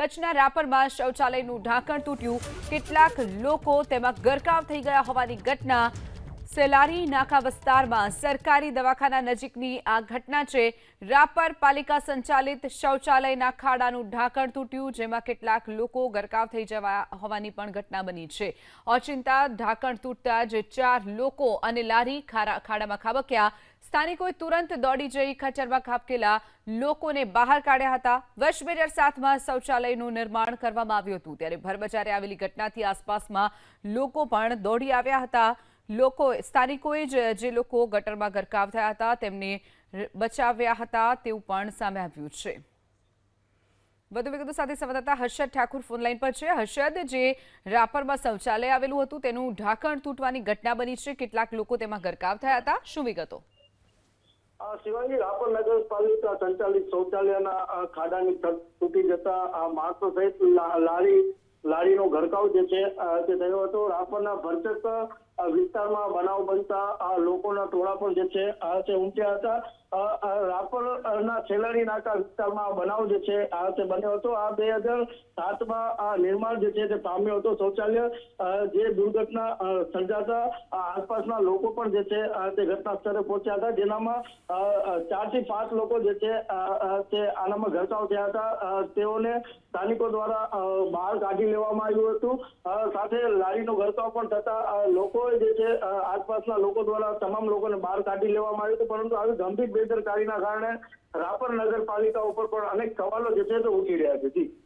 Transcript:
કચ્છના રાપરમાં શૌચાલયનું ઢાંકણ તૂટ્યું. કેટલાક લોકો તેમાં ગરકાવ થઈ ગયા હોવાની ઘટના સેલારી નાકા વિસ્તારમાં સરકારી દવાખાના નજીકની આ ઘટના છે. રાપર પાલિકા સંચાલિત શૌચાલયના ખાડાનું ઢાંકણ તૂટ્યું, જેમાં કેટલાક લોકો ગરકાવ થઈ જવા હોવાની પણ ઘટના બની છે. ઓચિંતા ઢાંકણ તૂટતા જે ચાર લોકો અને લારી ખાડામાં ખાબક્યા. સ્થાનિકોએ તુરંત દોડી જઈ ખચરમાં ખાબકેલા લોકોને બહાર કાઢ્યા હતા. વર્ષ બે હજાર સાતમાં શૌચાલયનું નિર્માણ કરવામાં આવ્યું હતું. ત્યારે ભરબજારે આવેલી ઘટનાથી આસપાસમાં લોકો પણ દોડી આવ્યા હતા. લોકો, સ્થાનિકોએ જ, જે લોકો ગટરમાં ગરકાવ થયા હતા, તેમને બચાવ્યા હતા તેવું પણ સામે આવ્યું છે. વધુ વિગતો સાથે સંવાદદાતા હર્ષદ ઠાકુર ફોનલાઈન પર છે. હર્ષદ, જે રાપરમાં શૌચાલય આવેલું હતું, તેનું ઢાંકણ તૂટવાની ઘટના બની છે. કેટલાક લોકો તેમાં ગરકાવ થયા હતા. શું વિગતો? શિવાજી, રાપર નગરપાલિકા સંચાલિત શૌચાલયના ખાડાની તૂટી જતા આ માણસો સહિત લારી, લારીનો ગરકાવ જે છે તે થયો હતો. રાપરના ભરચક વિસ્તારમાં બનાવ બનતા આ લોકોના ટોળા પણ જે છે આ છે ઉમટ્યા હતા. રાપરના છેલાણી નાકા વિસ્તારમાં બનાવ જે છે આ તે બન્યો હતો. આ બે હજાર સાતમાં આ નિર્માણ જે છે તે પામ્યો હતો શૌચાલય. જે દુર્ઘટના સર્જાતા આસપાસના લોકો પણ જે છે તે ઘટના સ્થળે પહોંચ્યા હતા જેનામાં ચારથી પાંચ લોકો જે છે તે આનામાં ઘરકાવ થયા હતા. તેઓને સ્થાનિકો દ્વારા બહાર કાઢી લેવામાં આવ્યું હતું. સાથે લારીનો ઘરકાવ પણ થતા અ, લોકોએ જે છે આસપાસના લોકો દ્વારા તમામ લોકોને બહાર કાઢી લેવામાં આવ્યું હતું, પરંતુ આવી ગંભીર બેદરકારીના કારણે રાપર નગરપાલિકા ઉપર પણ અનેક સવાલો જે છે તે ઉઠી રહ્યા છે. જી.